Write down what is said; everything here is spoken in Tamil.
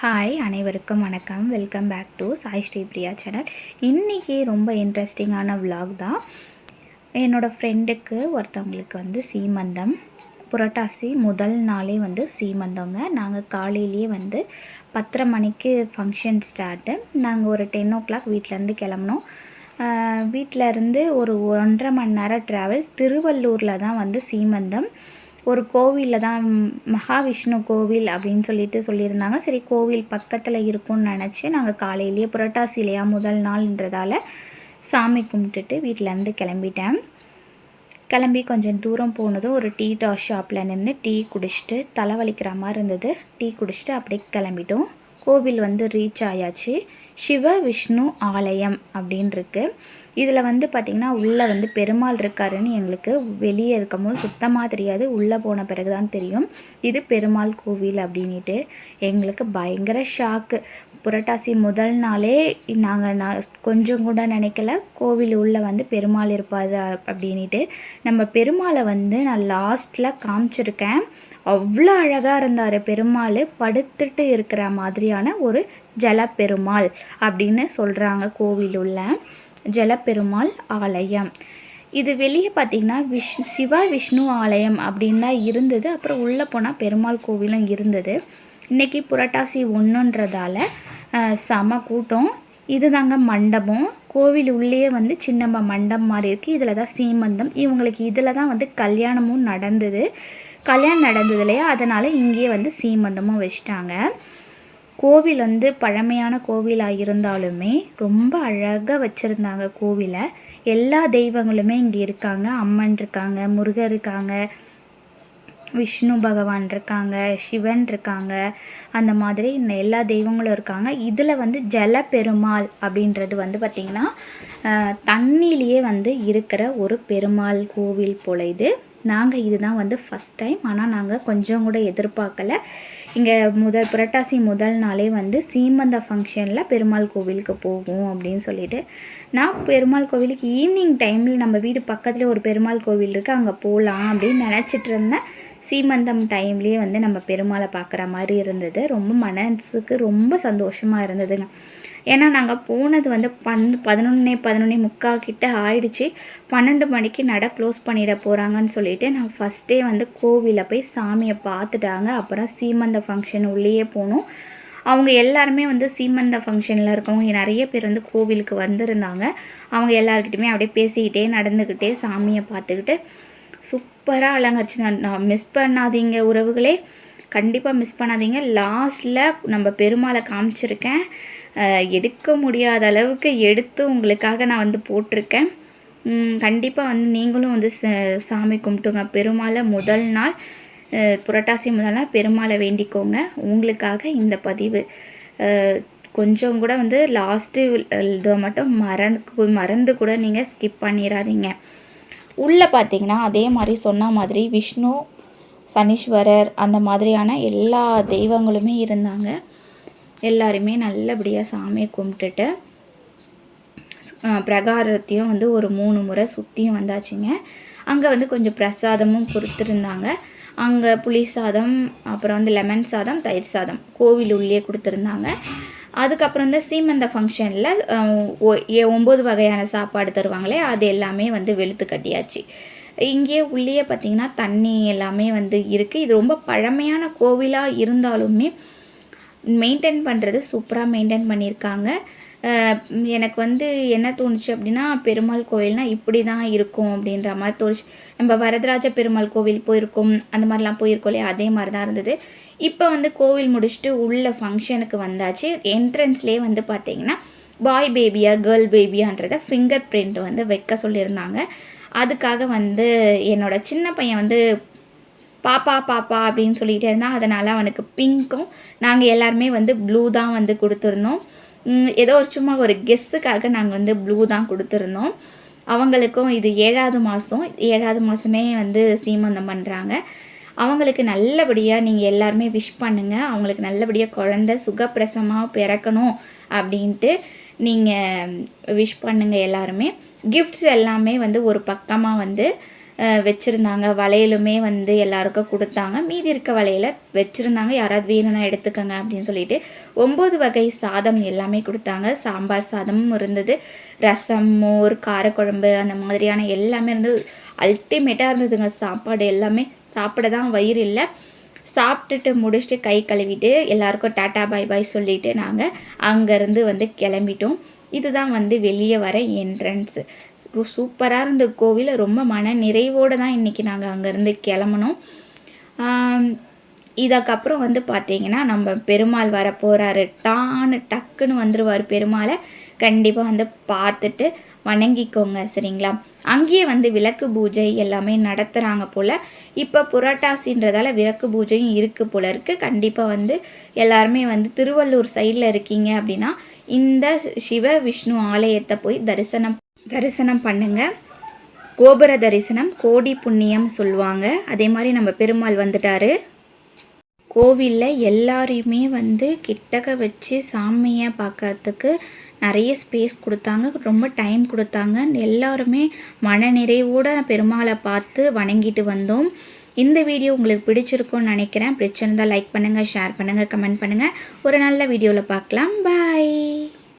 ஹாய் அனைவருக்கும் வணக்கம். Welcome back to Sai Sri Priya channel இன்றைக்கி ரொம்ப இன்ட்ரெஸ்டிங்கான விலாக் தான். என்னோடய ஃப்ரெண்டுக்கு ஒருத்தவங்களுக்கு வந்து சீமந்தம். புரட்டாசி முதல் நாளே வந்து சீமந்தவங்க நாங்கள் காலையிலேயே வந்து பத்தரை மணிக்கு ஃபங்க்ஷன் ஸ்டார்ட்டு நாங்கள் ஒரு டென் ஓ கிளாக் வீட்டிலேருந்து கிளம்புனோம் வீட்டிலருந்து ஒரு ஒன்றரை மணி நேரம் ட்ராவல் திருவள்ளூரில் தான் வந்து சீமந்தம். ஒரு கோவிலில் தான் மகாவிஷ்ணு கோவில் அப்படின்னு சொல்லிட்டு சொல்லியிருந்தாங்க. சரி கோவில் பக்கத்தில் இருக்கும்னு நினச்சி நாங்கள் காலையிலேயே புரட்டாசி இல்லையா முதல் நாள்ன்றதால சாமி கும்பிட்டுட்டு வீட்டிலேருந்து கிளம்பிட்டேன். கிளம்பி கொஞ்சம் தூரம் போனதும் ஒரு டீ டா ஷாப்பில் நின்று டீ குடிச்சிட்டு தலைவலிக்கிற மாதிரி இருந்தது. டீ குடிச்சிட்டு அப்படியே கிளம்பிட்டோம். கோவில் வந்து ரீச் ஆயாச்சு. சிவ விஷ்ணு ஆலயம் அப்படின்னு இருக்குது இதில் வந்து பார்த்திங்கன்னா உள்ளே வந்து பெருமாள் இருக்காருன்னு எங்களுக்கு வெளியே இருக்கும்போது சுத்தமாக தெரியாது. உள்ளே போன பிறகு தான் தெரியும். இது பெருமாள் கோவில் அப்படின்ட்டு எங்களுக்கு பயங்கர ஷாக்கு புரட்டாசி முதல் நாளே நாங்கள் நான் கொஞ்சம் கூட நினைக்கல. கோவில் உள்ளே வந்து பெருமாள் இருப்பார் அப்படின்ட்டு நம்ம பெருமாளை வந்து நான் லாஸ்ட்டில் காமிச்சிருக்கேன். அவ்வளோ அழகாக இருந்தார் பெருமாள். படுத்துட்டு இருக்கிற மாதிரியான ஒரு ஜலப்பெருமாள் அப்படின்னு சொல்கிறாங்க கோவில் உள்ள ஜலப்பெருமாள் ஆலயம். இது வெளியே பார்த்தீங்கன்னா விஷ் சிவா விஷ்ணு ஆலயம் அப்படின்னு தான் இருந்தது. அப்புறம் உள்ளே போனால் பெருமாள் கோவிலும் இருந்தது. இன்றைக்கி புரட்டாசி ஒன்றுன்றதால செம கூட்டம். இதுதாங்க மண்டபம். கோவில் உள்ளே வந்து சின்னம்ப மண்டபம் மாதிரி இருக்குது இதில் தான் சீமந்தம். இவங்களுக்கு இதில் தான் வந்து கல்யாணமும் நடந்தது. கல்யாணம் நடந்தது இல்லையா? அதனால் இங்கேயே வந்து சீமந்தமும் வச்சிட்டாங்க. கோவில் வந்து பழமையான கோவிலாக இருந்தாலுமே ரொம்ப அழகாக வச்சுருந்தாங்க கோவிலை. எல்லா தெய்வங்களுமே இங்கே இருக்காங்க. அம்மன் இருக்காங்க முருகர் இருக்காங்க விஷ்ணு பகவான் இருக்காங்க சிவன் இருக்காங்க. அந்த மாதிரி எல்லா தெய்வங்களும் இருக்காங்க. இதில் வந்து ஜலப்பெருமாள் அப்படின்றது வந்து பார்த்திங்கன்னா தண்ணியிலேயே வந்து இருக்கிற ஒரு பெருமாள் கோவில் போல இது. நாங்கள் இதுதான் வந்து ஃபஸ்ட் டைம் ஆனால் நாங்கள் கொஞ்சம் கூட எதிர்பார்க்கல. இங்கே முதல் புரட்டாசி முதல் நாளே வந்து சீமந்த ஃபங்க்ஷனில் பெருமாள் கோவிலுக்கு போகும் அப்படின்னு சொல்லிட்டு. நான் பெருமாள் கோவிலுக்கு ஈவினிங் டைமில் நம்ம வீடு பக்கத்தில் ஒரு பெருமாள் கோவில் இருக்குது அங்கே போகலாம் அப்படின்னு நினச்சிட்டு இருந்தேன். சீமந்தம் டைம்லேயே வந்து நம்ம பெருமாளை பார்க்குற மாதிரி இருந்தது. ரொம்ப மனசுக்கு ரொம்ப சந்தோஷமாக இருந்ததுங்க. ஏன்னா நாங்கள் போனது வந்து பன் பதினொன்னே பதினொன்னே முக்கா கிட்ட ஆயிடுச்சு. பன்னெண்டு மணிக்கு நட க்ளோஸ் பண்ணிட போகிறாங்கன்னு சொல்லிட்டு நான் ஃபஸ்ட்டே வந்து கோவிலில் போய் சாமியை பார்த்துட்டாங்க. அப்புறம் சீமந்த ஃபங்க்ஷன் உள்ளேயே போனோம். அவங்க எல்லாருமே வந்து சீமந்த ஃபங்க்ஷனில் இருக்கவங்க நிறைய பேர் வந்து கோவிலுக்கு வந்திருந்தாங்க. அவங்க எல்லாருக்கிட்டையுமே அப்படியே பேசிக்கிட்டே நடந்துக்கிட்டே சாமியை பார்த்துக்கிட்டு சூப்பராக அலங்கரிச்சு நான் மிஸ் பண்ணாதீங்க உறவுகளே. கண்டிப்பாக மிஸ் பண்ணாதீங்க. லாஸ்ட்டில் நம்ம பெருமாளை காமிச்சிருக்கேன். எடுக்க முடியாத அளவுக்கு எடுத்து உங்களுக்காக நான் வந்து போட்டிருக்கேன். கண்டிப்பாக வந்து நீங்களும் வந்து சாமி கும்பிட்டுங்க. பெருமாளை முதல் நாள் புரட்டாசி முதல் நாள் பெருமாளை வேண்டிக்கோங்க. உங்களுக்காக இந்த பதிவு. கொஞ்சம் கூட வந்து லாஸ்ட்டு இதை மட்டும் மறந்து மறந்து கூட நீங்கள் ஸ்கிப் பண்ணிடாதீங்க உள்ளே பார்த்தீங்கன்னா அதே மாதிரி சொன்ன மாதிரி விஷ்ணு சனீஸ்வரர் அந்த மாதிரியான எல்லா தெய்வங்களுமே இருந்தாங்க. எல்லாருமே நல்லபடியாக சாமியை கும்பிட்டுட்டு பிரகாரத்தையும் வந்து ஒரு மூணு முறை சுற்றியும் வந்தாச்சுங்க. அங்கே வந்து கொஞ்சம் பிரசாதமும் கொடுத்துருந்தாங்க. அங்கே புளி சாதம் அப்புறம் வந்து லெமன் சாதம் தயிர் சாதம் கோவில் உள்ளே கொடுத்துருந்தாங்க. அதுக்கப்புறம் வந்து சீமந்த ஃபங்க்ஷனில் ஒம்பது வகையான சாப்பாடு தருவாங்களே அது எல்லாமே வந்து வெளுத்து கட்டியாச்சு. இங்கேயே உள்ளே பார்த்திங்கன்னா தண்ணி எல்லாமே வந்து இருக்குது இது ரொம்ப பழமையான கோவிலாக இருந்தாலுமே மெயின்டைன் பண்ணுறது சூப்பராக மெயின்டைன் பண்ணியிருக்காங்க எனக்கு வந்து என்ன தோணுச்சு அப்படின்னா பெருமாள் கோவில்னால் இப்படி தான் இருக்கும் அப்படின்ற மாதிரி தோணுச்சு. நம்ம வரதராஜ பெருமாள் கோவில் போயிருக்கோம் அந்த மாதிரிலாம் போயிருக்கோம் இல்லையா? அதே மாதிரி தான் இருந்தது. இப்போ வந்து கோவில் முடிச்சுட்டு உள்ள ஃபங்க்ஷனுக்கு வந்தாச்சு. என்ட்ரன்ஸ்லேயே வந்து பார்த்திங்கன்னா பாய் பேபியா கேர்ள் பேபியான்றத ஃபிங்கர் பிரிண்ட் வந்து வைக்க சொல்லியிருந்தாங்க. அதுக்காக வந்து என்னோடய சின்ன பையன் வந்து பாப்பா பாப்பா அப்படின்னு சொல்லிகிட்டே இருந்தான் அதனால் அவனுக்கு பிங்க்கும் நாங்கள் எல்லாருமே வந்து ப்ளூ தான் வந்து கொடுத்துருந்தோம். ஏதோ ஒரு சும்மா ஒரு கெஸ்ஸுக்காக நாங்கள் வந்து ப்ளூ தான் கொடுத்துருந்தோம். அவங்களுக்கும் இது ஏழாவது மாதம் ஏழாவது மாதமே வந்து சீமந்தம் பண்ணுறாங்க அவங்களுக்கு நல்லபடியாக நீங்கள் எல்லாருமே விஷ் பண்ணுங்கள் அவங்களுக்கு நல்லபடியாக குழந்த சுகப்பிரசமாக பிறக்கணும் அப்படின்ட்டு நீங்கள் விஷ் பண்ணுங்கள் எல்லாருமே. கிஃப்ட்ஸ் எல்லாமே வந்து ஒரு பக்கமாக வந்து வச்சுருந்தாங்க. வளையலுமே வந்து எல்லாருக்கும் கொடுத்தாங்க. மீதி இருக்க வளையல வச்சுருந்தாங்க. யாராவது வேணும்னா எடுத்துக்கோங்க அப்படின்னு சொல்லிட்டு ஒம்பது வகை சாதம் எல்லாமே கொடுத்தாங்க. சாம்பார் சாதமும் இருந்தது. ரசம் மோர் காரக்குழம்பு அந்த மாதிரியான எல்லாமே இருந்தது அல்டிமேட்டாக இருந்ததுங்க. சாப்பாடு எல்லாமே சாப்பிட தான் வயிறு இல்லை. சாப்பிட்டுட்டு முடிச்சுட்டு கை கழுவிட்டு எல்லாருக்கும் டாட்டா பாய் பாய் சொல்லிவிட்டு நாங்கள் அங்கேருந்து வந்து கிளம்பிட்டோம். இதுதான் வந்து வெளியே வர என்ட்ரன்ஸு சூப்பராக இருந்த கோவில் ரொம்ப மன நிறைவோடு தான் இன்றைக்கி நாங்கள் அங்கேருந்து கிளம்புனோம். இதுக்கப்புறம் வந்து பார்த்தீங்கன்னா நம்ம பெருமாள் வர போகிறாரு டான்னு டக்குன்னு வந்துடுவார் பெருமாளை. கண்டிப்பாக வந்து பார்த்துட்டு வணங்கிக்கோங்க சரிங்களா? அங்கேயே வந்து விளக்கு பூஜை எல்லாமே நடத்துகிறாங்க போல். இப்போ புரட்டாசின்றதால விளக்கு பூஜையும் இருக்குது போல இருக்குது கண்டிப்பாக வந்து எல்லாருமே வந்து திருவள்ளூர் சைடில் இருக்கீங்க அப்படின்னா இந்த சிவ விஷ்ணு ஆலயத்தை போய் தரிசனம் தரிசனம் பண்ணுங்கள் கோபுர தரிசனம் கோடி புண்ணியம் சொல்லுவாங்க. அதே மாதிரி நம்ம பெருமாள் வந்துட்டாரு. கோவிலில் எல்லாரையுமே வந்து கிட்டக்க வச்சு சாமியை பார்க்கறதுக்கு நிறைய ஸ்பேஸ் கொடுத்தாங்க. ரொம்ப டைம் கொடுத்தாங்க. எல்லாருமே மன நிறைவோட பெருமாளை பார்த்து வணங்கிட்டு வந்தோம். இந்த வீடியோ உங்களுக்கு பிடிச்சிருக்கும்னு நினைக்கிறேன். பிடிச்சிருந்தால் லைக் பண்ணுங்கள் ஷேர் பண்ணுங்கள் கமெண்ட் பண்ணுங்கள் ஒரு நல்ல வீடியோவில் பார்க்கலாம். பாய்